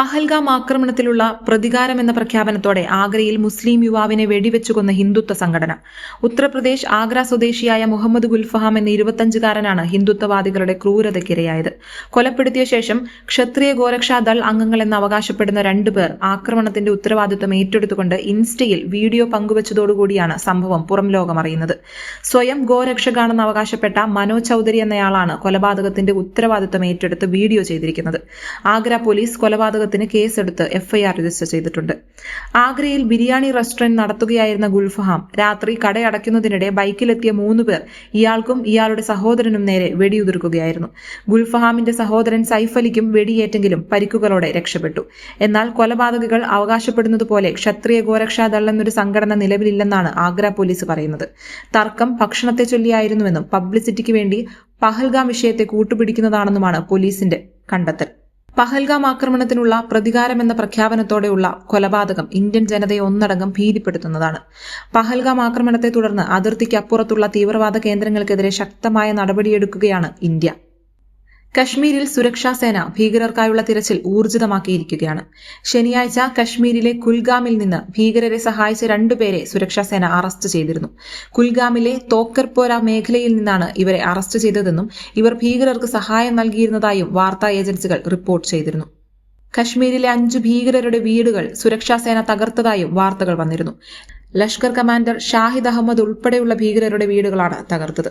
പഹൽഗാം ആക്രമണത്തിലുള്ള പ്രതികാരം എന്ന പ്രഖ്യാപനത്തോടെ ആഗ്രയിൽ മുസ്ലിം യുവാവിനെ വെടിവെച്ചു കൊന്ന ഹിന്ദുത്വ സംഘടന. ഉത്തർപ്രദേശ് ആഗ്ര സ്വദേശിയായ മുഹമ്മദ് ഗുൽഫഹാം എന്ന ഇരുപത്തഞ്ചുകാരനാണ് ഹിന്ദുത്വവാദികളുടെ ക്രൂരതയ്ക്കിരയായത്. കൊലപ്പെടുത്തിയ ശേഷം ക്ഷത്രിയ ഗോരക്ഷാ ദൾ അംഗങ്ങളെന്ന് അവകാശപ്പെടുന്ന രണ്ടുപേർ ആക്രമണത്തിന്റെ ഉത്തരവാദിത്വം ഏറ്റെടുത്തുകൊണ്ട് ഇൻസ്റ്റയിൽ വീഡിയോ പങ്കുവച്ചതോടുകൂടിയാണ് സംഭവം പുറം ലോകമറിയുന്നത് സ്വയം ഗോരക്ഷകാണെന്ന് അവകാശപ്പെട്ട മനോജ് ചൌധരി എന്നയാളാണ് കൊലപാതകത്തിന്റെ ഉത്തരവാദിത്വം ഏറ്റെടുത്ത് വീഡിയോ ചെയ്തിരിക്കുന്നത്. ആഗ്ര പോലീസ് കൊലപാതകത്തിന് കേസെടുത്ത് എഫ്ഐആർ രജിസ്റ്റർ ചെയ്തിട്ടുണ്ട്. ആഗ്രയിൽ ബിരിയാണി റെസ്റ്റോറന്റ് നടത്തുകയായിരുന്ന ഗുൽഫഹാം രാത്രി കടയടയ്ക്കുന്നതിനിടെ ബൈക്കിലെത്തിയ മൂന്ന് പേർ ഇയാൾക്കും ഇയാളുടെ സഹോദരനും നേരെ വെടിയുതിർക്കുകയായിരുന്നു. ഗുൽഫഹാമിന്റെ സഹോദരൻ സൈഫ് അലിക്കും വെടിയേറ്റെങ്കിലും പരിക്കുകളോടെ രക്ഷപ്പെട്ടു. എന്നാൽ കൊലപാതകികൾ അവകാശപ്പെടുന്നതുപോലെ ക്ഷത്രിയ ഗോരക്ഷാ ദൾ എന്നൊരു സംഘടന നിലവിലില്ലെന്നാണ് ആഗ്ര പോലീസ് പറയുന്നത്. തർക്കം ഭക്ഷണത്തെ ചൊല്ലിയായിരുന്നുവെന്നും പബ്ലിസിറ്റിക്ക് വേണ്ടി പഹൽഗാം വിഷയത്തെ കൂട്ടുപിടിക്കുന്നതാണെന്നുമാണ് പോലീസിന്റെ കണ്ടെത്തൽ. പഹൽഗാം ആക്രമണത്തിനുള്ള പ്രതികാരമെന്ന പ്രഖ്യാപനത്തോടെയുള്ള കൊലപാതകം ഇന്ത്യൻ ജനതയെ ഒന്നടങ്കം ഭീതിപ്പെടുത്തുന്നതാണ്. പഹൽഗാം ആക്രമണത്തെ തുടർന്ന് അതിർത്തിക്ക് അപ്പുറത്തുള്ള തീവ്രവാദ കേന്ദ്രങ്ങൾക്കെതിരെ ശക്തമായ നടപടിയെടുക്കുകയാണ് ഇന്ത്യ. കശ്മീരിൽ സുരക്ഷാ സേന ഭീകരർക്കായുള്ള തിരച്ചിൽ ഊർജിതമാക്കിയിരിക്കുകയാണ്. ശനിയാഴ്ച കശ്മീരിലെ കുൽഗാമിൽ നിന്ന് ഭീകരരെ സഹായിച്ച രണ്ടുപേരെ സുരക്ഷാ സേന അറസ്റ്റ് ചെയ്തിരുന്നു. കുൽഗാമിലെ തോക്കർപോര മേഖലയിൽ നിന്നാണ് ഇവരെ അറസ്റ്റ് ചെയ്തതെന്നും ഇവർ ഭീകരർക്ക് സഹായം നൽകിയിരുന്നതായും വാർത്താ ഏജൻസികൾ റിപ്പോർട്ട് ചെയ്തിരുന്നു. കശ്മീരിലെ അഞ്ചു ഭീകരരുടെ വീടുകൾ സുരക്ഷാ സേന തകർത്തതായും വാർത്തകൾ വന്നിരുന്നു. ലഷ്കർ കമാൻഡർ ഷാഹിദ് അഹമ്മദ് ഉൾപ്പെടെയുള്ള ഭീകരരുടെ വീടുകളാണ് തകർത്തത്.